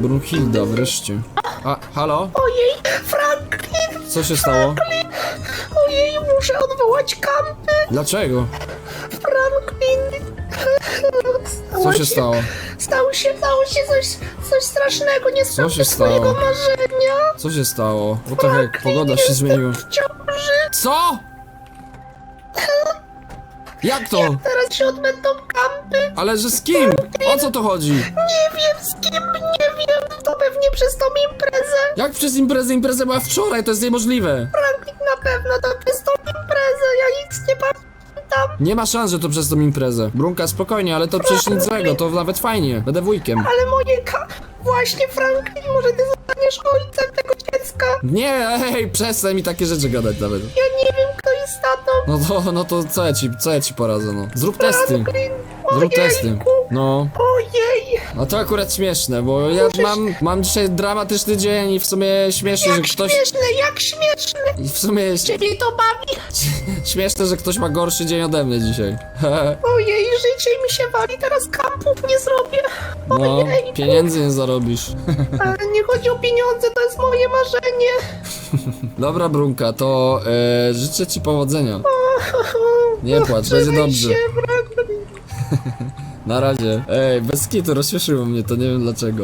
Brunhilda, wreszcie. A, halo? Ojej, Franklin, Co się stało? ojej, muszę odwołać kampy. Dlaczego? Franklin. Co się stało? Stało się, stało się coś, coś strasznego, nie Co się stało? marzenia. Co się stało? What the heck? Pogoda się Jestem zmieniła. w ciąży, Co? Jak to? teraz się odbędą kampy. Ale że z kim? O co to chodzi? Nie wiem z kim, pewnie przez tą imprezę. Jak przez imprezę? Impreza była wczoraj, to jest niemożliwe. Franklin na pewno to przez tą imprezę, ja nic nie pamiętam. Nie ma szans, że to przez tą imprezę. Brunka, spokojnie, ale to przecież nic złego, to nawet fajnie. Będę wujkiem. Ale moje ka... Właśnie, Franklin, może ty zostaniesz ojcem tego dziecka? Nie, ej, przestań mi takie rzeczy gadać nawet. Ja nie wiem, kto jest tatą. No to, no to co ja ci, co ja ci poradzę, no. Zrób testy. Franklin, Zrób testy. ojejku. No. Ojej, No to akurat śmieszne, bo ja mam, mam dzisiaj dramatyczny dzień i w sumie śmieszne, że jak ktoś... śmieszne, jak śmieszne. I w sumie Ciebie to bawi. śmieszne, że ktoś ma gorszy dzień ode mnie dzisiaj. Ojej, życie mi się wali, teraz kampów nie zrobię. No, Ojejku. pieniędzy nie zarobisz. Ale nie chodzi o pieniądze, to jest moje marzenie. Dobra, Brunka, to e, życzę ci powodzenia. Nie płacz, będzie dobrze. się, Franklin. Na razie. Ej, bez kitu rozśmieszyło mnie to, nie wiem dlaczego.